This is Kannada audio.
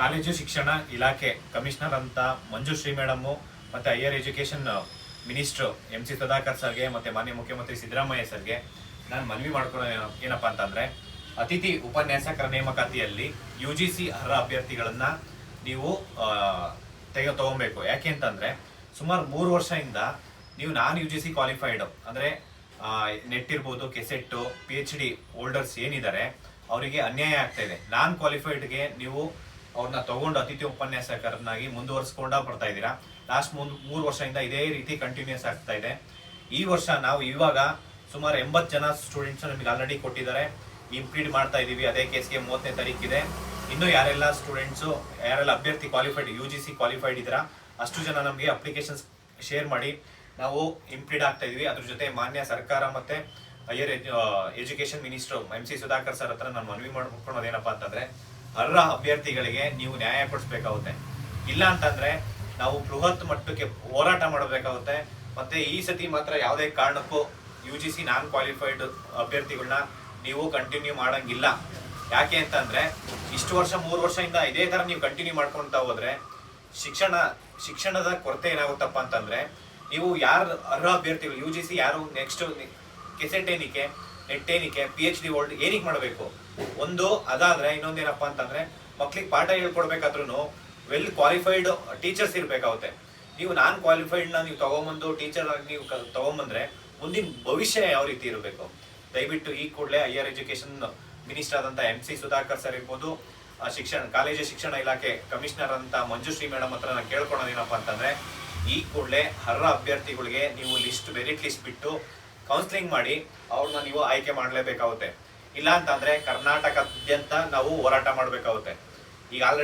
ಕಾಲೇಜು ಶಿಕ್ಷಣ ಇಲಾಖೆ ಕಮಿಷನರ್ ಅಂತ ಮಂಜುಶ್ರೀ ಮೇಡಮ್ಮು ಮತ್ತೆ higher education minister M C Sudhakar ಸರ್ಗೆ, ಮತ್ತೆ ಮಾನ್ಯ ಮುಖ್ಯಮಂತ್ರಿ ಸಿದ್ದರಾಮಯ್ಯ ಸರ್ಗೆ ನಾನು ಮನವಿ ಮಾಡ್ಕೊಳ್ಳೋ ಏನಪ್ಪಾ ಅಂತಂದ್ರೆ, ಅತಿಥಿ ಉಪನ್ಯಾಸಕರ ನೇಮಕಾತಿಯಲ್ಲಿ ಯು ಜಿ ಸಿ ಅರ್ಹ ಅಭ್ಯರ್ಥಿಗಳನ್ನ ನೀವು ತೆಗೆ ತಗೊಬೇಕು. ಯಾಕೆ ಅಂತಂದ್ರೆ, ಸುಮಾರು ಮೂರು ವರ್ಷದಿಂದ ನೀವು non U G C qualified, ಅಂದ್ರೆ ನೆಟ್ ಇರ್ಬೋದು KSET P H D holders ಏನಿದ್ದಾರೆ, ಅವರಿಗೆ ಅನ್ಯಾಯ ಆಗ್ತಾ ಇದೆ. ನಾನ್ ಕ್ವಾಲಿಫೈಡ್ಗೆ ನೀವು ಅವ್ರನ್ನ ತಗೊಂಡು ಅತಿಥಿ ಉಪನ್ಯಾಸಕರನ್ನಾಗಿ ಮುಂದುವರಿಸ್ಕೊಂಡ ಬರ್ತಾ ಇದ್ದೀರಾ. ಲಾಸ್ಟ್ ಮುಂದ್ ಮೂರು ವರ್ಷದಿಂದ ಇದೇ ರೀತಿ ಕಂಟಿನ್ಯೂಸ್ ಆಗ್ತಾ ಇದೆ. ಈ ವರ್ಷ ನಾವು ಇವಾಗ ಸುಮಾರು ಎಂಬತ್ತು ಜನ ಸ್ಟೂಡೆಂಟ್ಸ್ ನಮಗೆ ಆಲ್ರೆಡಿ ಕೊಟ್ಟಿದ್ದಾರೆ. ಇಂಪ್ಲೀಟ್ ಮಾಡ್ತಾ ಇದೀವಿ ಅದೇ ಕೇಸ್ಗೆ ಮೂವತ್ತನೇ ತಾರೀಕಿದೆ ಇನ್ನೂ ಯಾರೆಲ್ಲ ಸ್ಟೂಡೆಂಟ್ಸು ಯಾರೆಲ್ಲ ಅಭ್ಯರ್ಥಿ qualified U G C qualified ಇದ್ದೀರಾ, ಅಷ್ಟು ಜನ ನಮಗೆ ಅಪ್ಲಿಕೇಶನ್ಸ್ ಶೇರ್ ಮಾಡಿ ನಾವು ಇಂಪ್ಲೀಟ್ ಆಗ್ತಾ ಇದೀವಿ ಅದ್ರ ಜೊತೆ ಮಾನ್ಯ ಸರ್ಕಾರ ಮತ್ತು higher education minister M C Sudhakar sir ಹತ್ರ ನಾನು ಮನವಿ ಮಾಡ್ಕೊಳ್ಳೋದು ಏನಪ್ಪಾ ಅಂತಂದ್ರೆ ಅರ್ಹ ಅಭ್ಯರ್ಥಿಗಳಿಗೆ ನೀವು ನ್ಯಾಯ ಕೊಡಿಸ್ಬೇಕಾಗುತ್ತೆ. ಇಲ್ಲ ಅಂತಂದ್ರೆ ನಾವು ಬೃಹತ್ ಮಟ್ಟಕ್ಕೆ ಹೋರಾಟ ಮಾಡಬೇಕಾಗುತ್ತೆ. ಮತ್ತೆ ಈ ಸತಿ ಮಾತ್ರ ಯಾವುದೇ ಕಾರಣಕ್ಕೂ U G C non qualified ಅಭ್ಯರ್ಥಿಗಳನ್ನ ನೀವು ಕಂಟಿನ್ಯೂ ಮಾಡಂಗಿಲ್ಲ. ಯಾಕೆ ಅಂತಂದ್ರೆ ಇಷ್ಟು ವರ್ಷ, ಮೂರು ವರ್ಷದಿಂದ ಇದೇ ತರ ನೀವು ಕಂಟಿನ್ಯೂ ಮಾಡ್ಕೊಂತ ಹೋದ್ರೆ ಶಿಕ್ಷಣ, ಶಿಕ್ಷಣದ ಕೊರತೆ ಏನಾಗುತ್ತಪ್ಪ ಅಂತಂದ್ರೆ ನೀವು ಯಾರು ಅರ್ಹ ಅಭ್ಯರ್ಥಿಗಳು ಯು ಜಿ ಸಿ ಯಾರು ನೆಕ್ಸ್ಟ್ ಕೆಸೆಟ್ ಏನಕ್ಕೆ? ನೆಟ್ ಏನಕ್ಕೆ ಪಿ ಎಚ್ ಡಿ ಓಲ್ಡ್ ಏನಕ್ಕೆ ಮಾಡಬೇಕು? ಒಂದು, ಅದಾದ್ರೆ ಇನ್ನೊಂದೇನಪ್ಪ ಅಂತಂದ್ರೆ, ಮಕ್ಳಿಗೆ ಪಾಠ ಹೇಳ್ಕೊಡ್ಬೇಕಾದ್ರೂ ವೆಲ್ ಕ್ವಾಲಿಫೈಡ್ ಟೀಚರ್ಸ್ ಇರಬೇಕಾಗುತ್ತೆ. ನೀವು ನಾನ್ ಕ್ವಾಲಿಫೈಡ್ನ ನೀವು ತಗೊಂಬಂದು ಟೀಚರ್ ಆಗಿ ನೀವು ತಗೊಂಬಂದ್ರೆ ಮುಂದಿನ ಭವಿಷ್ಯ ಯಾವ ರೀತಿ ಇರಬೇಕು? ದಯವಿಟ್ಟು ಈ ಕೂಡಲೇ ಹೈಯರ್ ಎಜುಕೇಶನ್ ಮಿನಿಸ್ಟರ್ ಆದಂತ ಎಂ ಸಿ ಸುಧಾಕರ್ ಸರ್ ಇರ್ಬೋದು ಶಿಕ್ಷಣ, ಕಾಲೇಜು ಶಿಕ್ಷಣ ಇಲಾಖೆ ಕಮಿಷನರ್ ಅಂತ ಮಂಜುಶ್ರೀ ಮೇಡಮ್ ಹತ್ರ ನಾನು ಕೇಳ್ಕೊಳೋದೇನಪ್ಪ ಅಂತಂದ್ರೆ, ಈ ಕೂಡಲೇ ಅರ್ಹ ಅಭ್ಯರ್ಥಿಗಳಿಗೆ ನೀವು ಲಿಸ್ಟ್ ಮೆರಿಟ್ ಲಿಸ್ಟ್ ಬಿಟ್ಟು ಕೌನ್ಸಿಲಿಂಗ್ ಮಾಡಿ ಅವ್ರನ್ನ ನೀವು ಆಯ್ಕೆ ಮಾಡಲೇಬೇಕಾಗುತ್ತೆ. ಇಲ್ಲ ಅಂತಂದ್ರೆ ಕರ್ನಾಟಕದಾದ್ಯಂತ ನಾವು ಹೋರಾಟ ಮಾಡಬೇಕಾಗುತ್ತೆ. ಈಗ ಆಲ್ರೆಡಿ